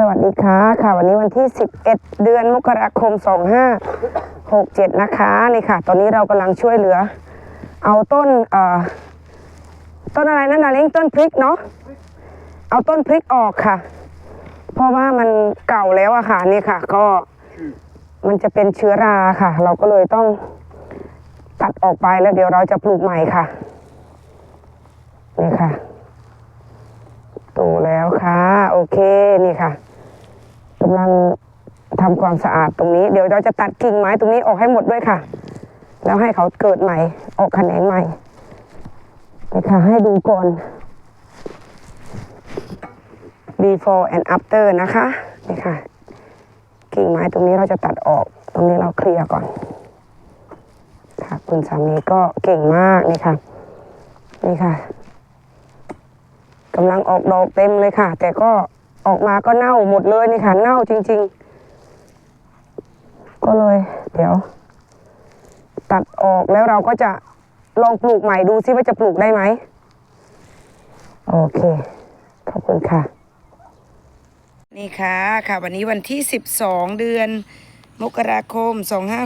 สวัสดีค่ะค่ะ วันนี้วันที่ 11 เดือนมกราคม 2567 นะคะนี่ค่ะ ตอนนี้เรากำลังช่วยเหลือ เอาต้นเอ่อต้นอะไรนั่นนะเล้งต้นพริกเนาะเอาต้นพริกออกค่ะ เพราะว่ามันเก่าแล้วอะค่ะนี่ค่ะ ก็มันจะเป็นเชื้อราค่ะ เราก็เลยต้องตัดออกไปแล้วเดี๋ยวเราจะปลูกใหม่ค่ะนี่ค่ะโตแล้วค่ะ โอเค นี่ค่ะ กำลังทำความสะอาดตรงนี้ เดี๋ยวเราจะตัดกิ่งไม้ตรงนี้ออกให้หมดด้วยค่ะ แล้วให้เขาเกิดใหม่ ออกแขนงใหม่นี่ค่ะ ให้ดูก่อน before and after นะคะนี่ค่ะ กิ่งไม้ตรงนี้เราจะตัดออก ตรงนี้เราเคลียร์ก่อน ค่ะ คุณสามีก็เก่งมากนี่ค่ะ นี่ค่ะกำลังออกดอกเต็มเลยค่ะ แต่ก็ ออกมาก็เน่าหมดเลยนี่ค่ะ เน่าจริง ๆ ก็เลย เดี๋ยว ตัดออกแล้วเราก็จะลองปลูกใหม่ดูซิว่าจะปลูกได้ไหม โอเค ขอบคุณค่ะ นี่ค่ะค่ะ วันนี้วันที่ 12 เดือน มกราคม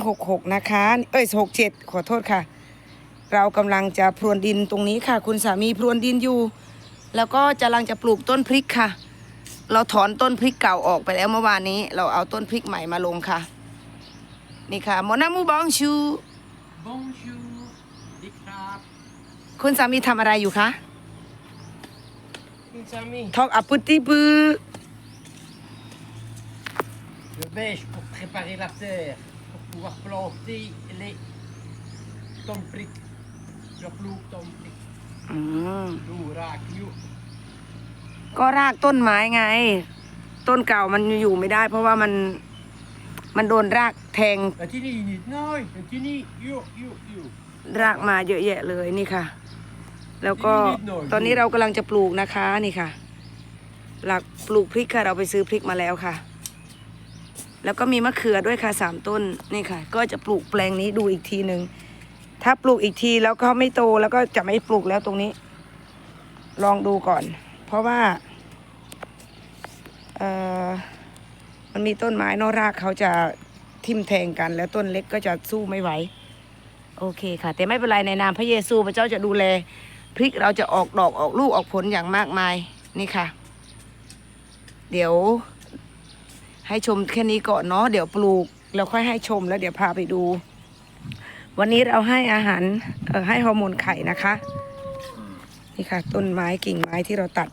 2566 นะคะ เอ้ย 67 ขอโทษค่ะ เรากำลังจะพรวนดินตรงนี้ค่ะ คุณสามีพรวนดินอยู่ แล้วก็กำลังจะปลูกต้นพริกค่ะ เราถอนต้นพริกเก่าออกไปแล้วเมื่อวานนี้ เราเอาต้นพริกใหม่มาลงค่ะ นี่ค่ะมอนามูบองชู Bonjour, des crabes, คุณสามีทำอะไรอยู่คะ mes amis. ทอกอัปปุติปือ Je bêche pour préparer la terre, pour pouvoir planter les tompriques. Je ploeg tompriques. อืม Doe raak, joe. ก็รากต้นไม้ไง ต้นเก่ามันอยู่ไม่ได้ เพราะว่ามันมันโดนรากแทง Dat is niet, niet, nee, dat is niet, joe, joe, joe. รากมาเยอะแยะเลยนี่ค่ะ แล้วก็นิดๆหน่อย ตอนนี้เรากำลังจะปลูกนะคะนี่ค่ะ หลักปลูกพริกค่ะเราไปซื้อพริกมาแล้วค่ะ แล้วก็มีมะเขือด้วยค่ะสามต้นนี่ค่ะ ก็จะปลูกแปลงนี้ดูอีกทีหนึ่งถ้าปลูกอีกทีแล้วก็ไม่โตแล้วก็จะไม่ปลูกแล้วตรงนี้ ลองดูก่อน เพราะว่าเออมันมีต้นไม้นอรากเขาจะทิ่มแทงกัน แล้วต้นเล็กก็จะสู้ไม่ไหว โอเคค่ะ แต่ไม่เป็นไรในนามพระเยซูพระเจ้าจะดูแล พริกเราจะออกดอกออกลูกออกผลอย่างมากมายนี่ค่ะ เดี๋ยวให้ชมแค่นี้ก่อนเนาะเดี๋ยวปลูกแล้วค่อยให้ชมแล้วเดี๋ยวพาไปดู วันนี้เราให้อาหารออให้ฮอร์โมนไข่นะคะ นี่ค่ะ ต้นไม้กิ่งไม้ที่เราตัด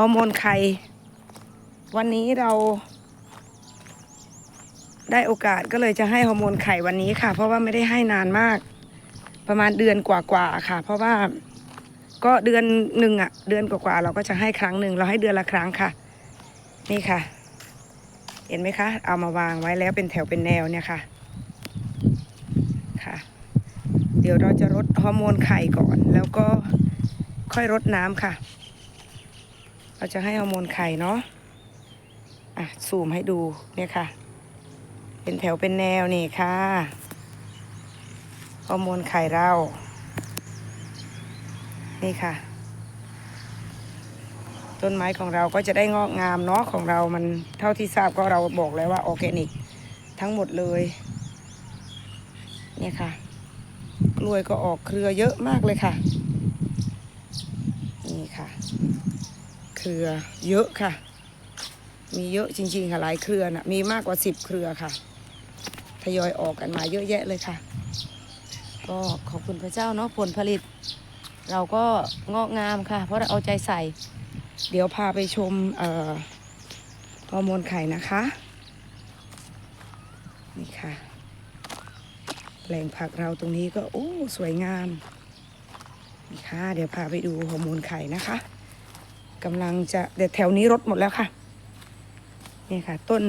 ฮอร์โมนไข่วันนี้เราได้โอกาสก็เลยจะให้ฮอร์โมนไข่วันนี้ค่ะ เพราะว่าไม่ได้ให้นานมาก ประมาณเดือนกว่าๆค่ะ เพราะว่าก็เดือนหนึ่งอะเดือนกว่าๆเราก็จะให้ครั้งหนึ่งเราให้เดือนละครั้งค่ะ นี่ค่ะ เห็นไหมคะ เอามาวางไว้แล้วเป็นแถวเป็นแนวเนี่ยค่ะค่ะ เดี๋ยวเราจะรดฮอร์โมนไข่ก่อน แล้วก็ค่อยรดน้ำค่ะ เราจะให้ฮอร์โมนไข่เนาะอะซูมให้ดูเนี่ยค่ะ เป็นแถวเป็นแนวนี่ค่ะฮอร์โมนไข่เรา นี่ค่ะ ต้นไม้ของเราก็จะได้งอกงามเนาะของเรามันเท่าที่ทราบก็เราบอกแล้วว่าออร์แกนิก ทั้งหมดเลย เนี่ยค่ะ กล้วยก็ออกเครือเยอะมากเลยค่ะ นี่ค่ะ เค รือ เยอะค่ะ มีเยอะจริงๆค่ะหลายเครือนะมีมากกว่าสิบเครือค่ะทยอยออกกันมาเยอะแยะเลยค่ะ ก็ขอบคุณพระเจ้าเนาะผลผลิต เราก็งอกงามค่ะ เพราะเราเอาใจใส่ เดี๋ยวพาไปชมฮอร์โมนไข่นะคะ นี่ค่ะแปลงผักเราตรงนี้ก็โอ้สวยงามนี่ค่ะ เดี๋ยวพาไปดูฮอร์โมนไข่นะคะ กำลังจะเดี๋ยวแถวนี้รดหมดแล้วค่ะ นี่ค่ะ ต้น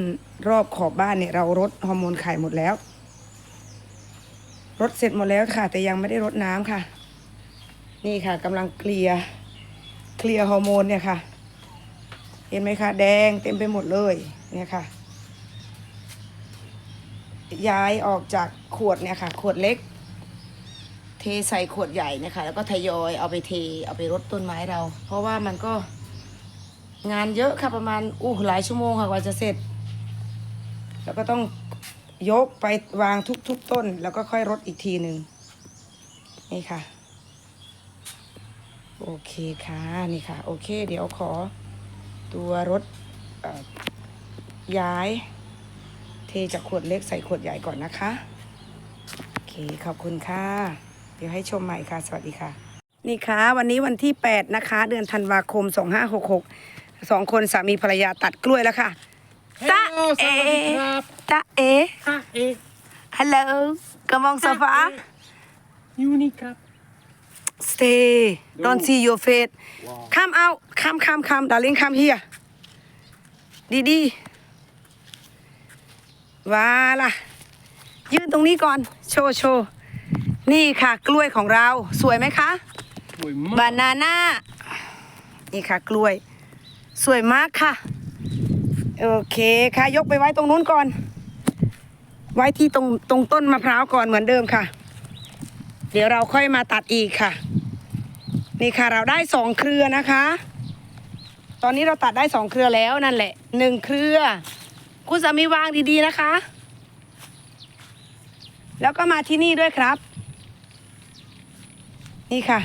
รอบขอบบ้านเนี่ยเรารดฮอร์โมนไข่หมดแล้ว รดเสร็จหมดแล้วค่ะ แต่ยังไม่ได้รดน้ำค่ะ นี่ค่ะกำลังเคลียร์เคลียร์ฮอร์โมนเนี่ยค่ะ เห็นไหมคะ แดงเต็มไปหมดเลยเนี่ยค่ะ ย้ายออกจากขวดเนี่ยค่ะ ขวดเล็ก เทใส่ขวดใหญ่เนะคะ แล้วก็ทยอยเอาไปเทเอาไปรดต้นไม้เรา เพราะว่ามันก็ งานเยอะค่ะประมาณอู้หลายชั่วโมงค่ะกว่าจะเสร็จ แล้วก็ต้องยกไปวางทุกๆต้น แล้วก็ค่อยรดอีกทีหนึ่งนี่ค่ะ โอเคค่ะนี่ค่ะ โอเค เดี๋ยวขอตัวรถย้าย เทจากขวดเล็กใส่ขวดใหญ่ก่อนนะคะ โอเค ขอบคุณค่ะ เดี๋ยวให้ชมใหม่ค่ะ สวัสดีค่ะ นี่ค่ะ วันนี้วันที่ 8 นะคะ เดือนธันวาคม 2566 สองคนสามีภรรยาตัดกล้วยแล้วค่ะ Hello, Ta- sawadee eh. krap. จ๊ะเอ๋ Ah, eh. ฮัลโหลกำมองโซฟา Juni krap. stay don't see your face come out come come come darling come here ดีดีว้าล่ะ ยืนตรงนี้ก่อน โชว์โชว์นี่ค่ะ กล้วยของเราสวยไหมคะ Mooi บา man. นาน่านี่ค่ะ กล้วย สวยมากค่ะ โอเคค่ะ ยกไปไว้ตรงนู้นก่อน ไว้ที่ตรงตรงต้นมะพร้าวก่อนเหมือนเดิมค่ะ เดี๋ยวเราค่อยมาตัดอีกค่ะ นี่ค่ะเราได้สองเครือนะคะ ตอนนี้เราตัดได้สองเครือแล้วนั่นแหละหนึ่งเครือ คุณสามีวางดีๆนะคะ แล้วก็มาที่นี่ด้วยครับ นี่ค่ะ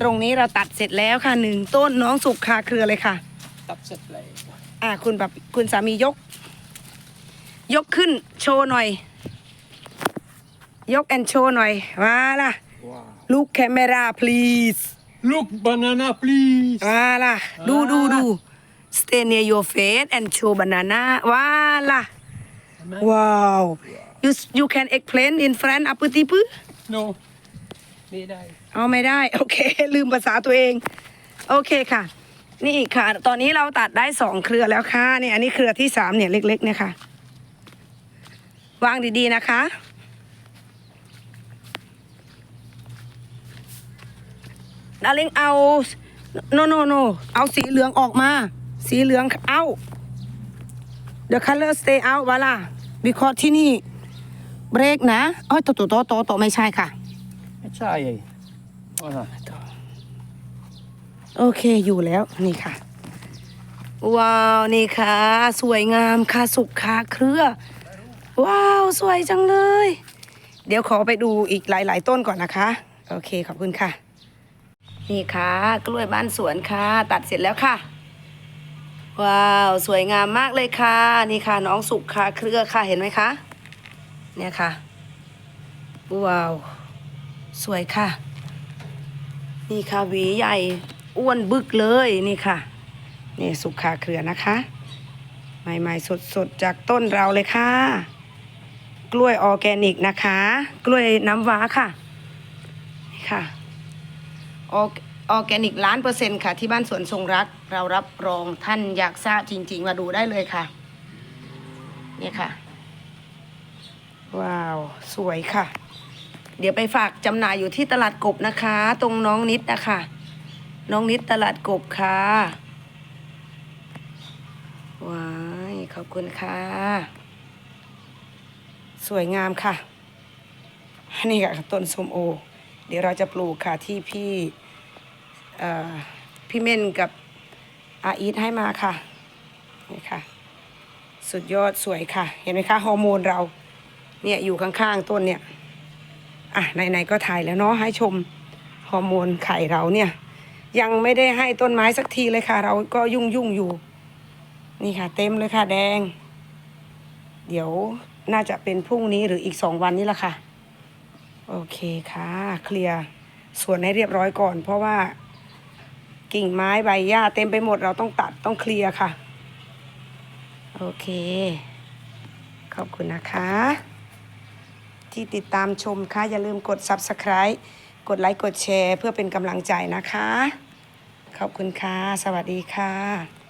ตรงนี้เราตัดเสร็จแล้วค่ะหนึ่งต้นน้องสุกคาเครือเลยค่ะ Dat zit blij. อ่าคุณแบบคุณสามียก ยกขึ้นโชว์หน่อย ยกแอนโชว์หน่อยมาล่ะ Wow. ลูกแคมเมรา please Look, banana, please. ว้าล่ะดูดูดู stay near your face and show banana ว้าล่ะ ว้าว you you can explain in French อัปติป No. Nee, daar. เอาไม่ได้ โอเค ลืมภาษาตัวเอง โอเคค่ะ นี่ค่ะ ตอนนี้เราตัดได้สองเครือแล้วค่ะนี่อันนี้เครือที่สามเนี่ยเล็ก ๆ เนี่ยค่ะ วางดีๆนะคะ ดาริงเอา no no no เอาสีเหลืองออกมา สีเหลืองเอา the color stay out วะล่ะ because ที่นี่เบรกนะอ้ยโตโตโตโตโตไม่ใช่ค่ะ Wat zei je? Voilà. โอเคอยู่แล้วนี่ค่ะ ว้าวนี่ค่ะ สวยงามค่ะสุกค่ะเครือ ว้าวสวยจังเลย เดี๋ยวขอไปดูอีกหลาย ๆ ต้นก่อนนะคะ โอเคขอบคุณค่ะ นี่ค่ะ กล้วยบ้านสวนค่ะ ตัดเสร็จแล้วค่ะ ว้าวสวยงามมากเลยค่ะ นี่ค่ะน้องสุกค่ะเครือค่ะเห็นไหมคะเนี่ยค่ะ ว้าว สวยค่ะ นี่ค่ะหวีใหญ่อ้วนบึกเลยนี่ค่ะนี่สุขาเครือนะคะ ใหม่ๆสดๆจากต้นเราเลยค่ะ กล้วยออแกนิกนะคะ กล้วยน้ำว้าค่ะนี่ค่ะออออแกนิกล้านเปอร์เซ็นต์ค่ะ ที่บ้านสวนทรงรักเรารับรองท่านอยากทราบจริง ๆ มาดูได้เลยค่ะ นี่ค่ะ ว้าว สวยค่ะ เดี๋ยวไปฝากจำหน่ายอยู่ที่ตลาดกบนะคะ ตรงน้องนิดนะคะ น้องนิดตลาดกบค่ะว้ายขอบคุณค่ะ สวยงามค่ะ นี่ค่ะต้นส้มโอ เดี๋ยวเราจะปลูกค่ะที่พี่พี่เม่นกับอาอีทให้มาค่ะนี่ค่ะ สุดยอดสวยค่ะ เห็นไหมคะฮอร์โมนเรา เนี่ยอยู่ข้างๆต้นเนี่ย อะไหนๆก็ถ่ายแล้วเนาะให้ชมฮอร์โมนไข่เราเนี่ย ยังไม่ได้ให้ต้นไม้สักทีเลยค่ะ เราก็ยุ่งยุ่งอยู่ นี่ค่ะ เต็มเลยค่ะแดง เดี๋ยวน่าจะเป็นพรุ่งนี้หรืออีกสองวันนี้ละค่ะ โอเคค่ะ เคลียร์ส่วนให้เรียบร้อยก่อน เพราะว่ากิ่งไม้ใบหญ้าเต็มไปหมดเราต้องตัดต้องเคลียร์ค่ะ โอเค ขอบคุณนะคะ ที่ติดตามชมค่ะ อย่าลืมกด Subscribe กดไลค์กดแชร์ เพื่อเป็นกำลังใจนะคะ ขอบคุณค่ะ สวัสดีค่ะ